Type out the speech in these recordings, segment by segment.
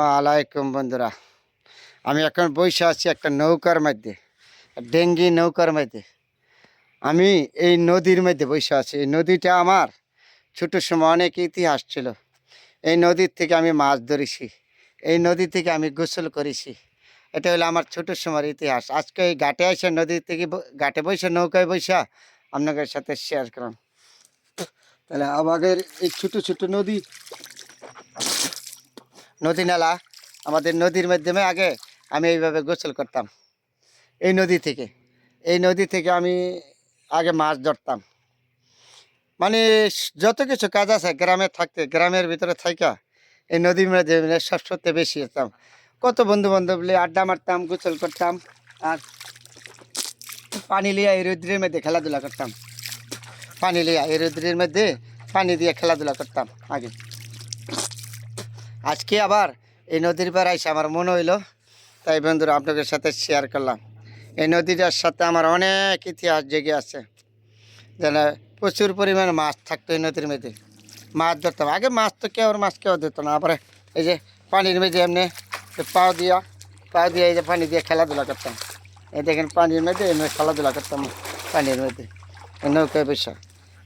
আলাইকুম বন্ধুরা। আমি এখন বসে আছি একটা নৌকার মধ্যে, ডেঙ্গি নৌকার মধ্যে। আমি এই নদীর মধ্যে বসে আছি। এই নদীটা আমার ছোট সময় অনেক ইতিহাস ছিল। এই নদীর থেকে আমি মাছ ধরেছি। এই নদী থেকে আমি গোসল করেছি। এটা হলো আমার ছোট সময়ের ইতিহাস। আজকে এই ঘাটে এসে নদী থেকে ঘাটে বসে, নৌকায় বসে আপনাদের সাথে শেয়ার করলাম। তাহলে আমাদের এই ছোট ছোট নদী নদী নালা আমাদের নদীর মাধ্যমে আগে আমি এইভাবে গোসল করতাম। এই নদী থেকে, এই নদী থেকে আমি আগে মাছ ধরতাম। মানে যত কিছু কাজ আছে গ্রামে থাকতে, গ্রামের ভিতরে থাকা এই নদীর মাধ্যমে সব সত্যি বেশি যেতাম কত বন্ধু বান্ধব আড্ডা মারতাম, গোসল করতাম আর পানি লিয়া এই রৌদ্রের মধ্যে খেলাধুলা করতাম। পানি লিয়া এই রৌদ্রের মধ্যে পানি দিয়ে খেলাধুলা করতাম আগে। আজকে আবার এই নদীর পাড়ে এসে আমার মনে হইল, তাই বন্ধুরা আপনাদের সাথে শেয়ার করলাম। এই নদীটার সাথে আমার অনেক ইতিহাস জেগে আছে। যেন প্রচুর পরিমাণে মাছ থাকতো এই নদীর মধ্যে। মাছ ধরতাম। আগে মাছ তো কেউ মাছ কেউ ধরতো না। আবার এই যে পানির মধ্যে এমনি পাও দিয়া পাও দিয়ে এই যে পানি দিয়ে খেলাধুলা করতাম। এই দেখেন পানির মধ্যে এমনি খেলাধুলা করতাম পানির এই নৌকায় বসে।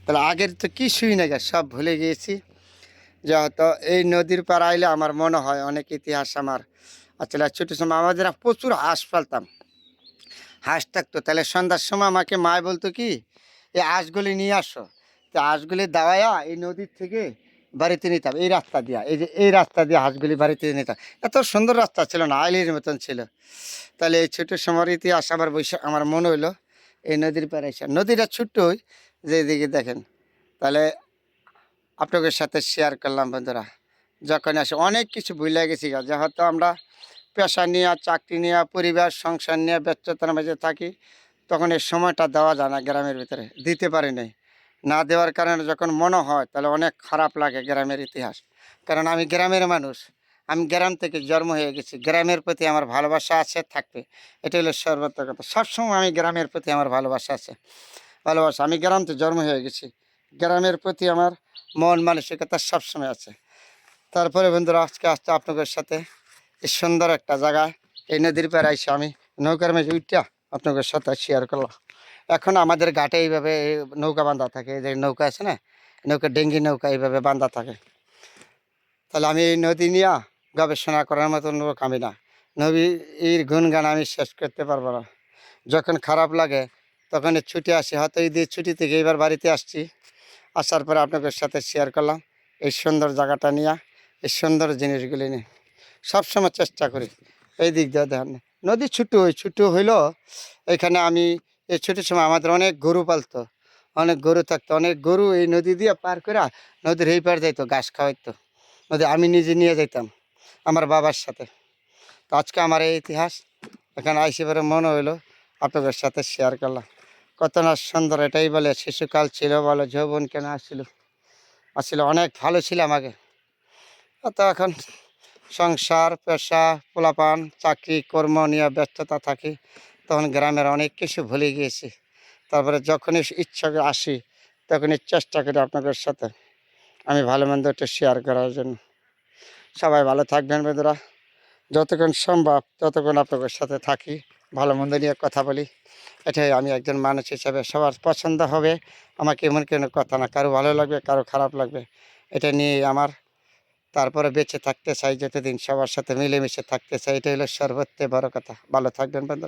তাহলে আগের তো কিছুই না সব ভুলে গিয়েছি। যেহেতু এই নদীর পার আইলে আমার মনে হয় অনেক ইতিহাস আমার। আসলে ছোটো সময় আমাদের প্রচুর হাঁস পালতাম। হাঁস থাকতো। তাহলে সন্ধ্যার সময় আমাকে মায় বলতো কি, এই হাঁসগুলি নিয়ে আসো। তো হাঁসগুলি দাওয়াইয়া এই নদীর থেকে বাড়িতে নিতাম এই রাস্তা দিয়া, এই যে এই রাস্তা দিয়ে হাঁসগুলি বাড়িতে নিতাম এত সুন্দর রাস্তা ছিল না, আইলির মতন ছিল। তাহলে এই ছোটো সময়ের ইতিহাস আমার বৈশাখ আমার মনে হইল, এই নদীর পাড়ে এসে নদীটা ছোট্টই যে এদিকে দেখেন। তাহলে আপনাদের সাথে শেয়ার করলাম, বন্ধুরা। যখন আসে, অনেক কিছু ভুলে গেছি যেহেতু আমরা পেশা নিয়ে, চাকরি নিয়ে, পরিবার, সংসার নিয়ে ব্যস্ততার মাঝে থাকি, তখন এই সময়টা দেওয়া যায় না গ্রামের ভিতরে। দিতে পারি নাই। না দেওয়ার কারণে যখন মনে হয়, তাহলে অনেক খারাপ লাগে গ্রামের ইতিহাস। কারণ আমি গ্রামের মানুষ। আমি গ্রাম থেকে জন্ম হয়ে গেছি। গ্রামের প্রতি আমার ভালোবাসা আছে, থাকবে। এটা হলো সর্বত্র কথা। সবসময় আমি গ্রামের প্রতি আমার ভালোবাসা আছে। ভালোবাসা। আমি গ্রাম থেকে জন্ম হয়ে গেছি। গ্রামের প্রতি আমার মন মানসিকতা সবসময় আছে। তারপরে বন্ধুরা, আজকে আসছে আপনাদের সাথে এই সুন্দর একটা জায়গা এই নদীর পাড়ে এসে আমি নৌকার মাঝে উঠা আপনাদের সাথে শেয়ার করলাম। এখন আমাদের ঘাটে এইভাবে এই নৌকা বাঁধা থাকে যে নৌকা আছে না, নৌকা, ডেঙ্গি নৌকা এইভাবে বাঁধা থাকে। তাহলে আমি এই নদী নিয়ে গবেষণা করার মতো লোক আমি না। নদীর গুণগান আমি শেষ করতে পারব না। যখন খারাপ লাগে তখন ছুটি আসি। হয়তো ঈদের ছুটি থেকে এবার বাড়িতে আসছি। আসার পরে আপনাদের সাথে শেয়ার করলাম। এই সুন্দর জায়গাটা নিয়ে, এই সুন্দর জিনিসগুলি নিয়ে। সবসময় চেষ্টা করি। এই দিক দিয়ে দেখেন, নদী ছোটো, ওই ছোটো হইল, এখানে আমি, এই ছোটো সময় আমাদের অনেক গরু পালতো, অনেক গরু থাকতো, অনেক গরু এই নদী দিয়ে পার করে নদীর এই পার যাইতো, ঘাস খাওয়াইতো। নদী আমি নিজে নিয়ে যাইতাম, আমার বাবার সাথে। তো আজকে আমার এই ইতিহাস, এখানে আইসি পরে মনে হইল, আপনাদের সাথে শেয়ার করলাম। কত না সুন্দর, এটাই বলে, শিশুকাল ছিল বলো, যৌবন কেন আসছিল আসলে, অনেক ভালো ছিলাম আগে তো এখন সংসার, পেশা, পোলাপান, চাকরি, কর্ম নিয়ে ব্যস্ততা থাকি, তখন গ্রামের অনেক কিছু ভুলে গিয়েছি। তারপরে যখনই ইচ্ছা করে আসি, তখনই চেষ্টা করি আপনাদের সাথে আমি ভালো মন্দ একটু শেয়ার করার জন্য। সবাই ভালো থাকবেন বন্ধুরা। যতক্ষণ সম্ভব ততক্ষণ আপনাদের সাথে থাকি। ভালো মন্দ নিয়ে কথা বলি। এটাই আমি একজন মানুষ হিসাবে সবার পছন্দ হবে। আমাকে এমন কোনো কথা না, কারও ভালো লাগবে, কারও খারাপ লাগবে। এটা নিয়ে আমার তারপরে বেঁচে থাকতে চাই, যতদিন সবার সাথে মিলেমিশে থাকতে চাই এটা হলো সর্বত্রে বড় কথা। ভালো থাকবেন বন্ধু।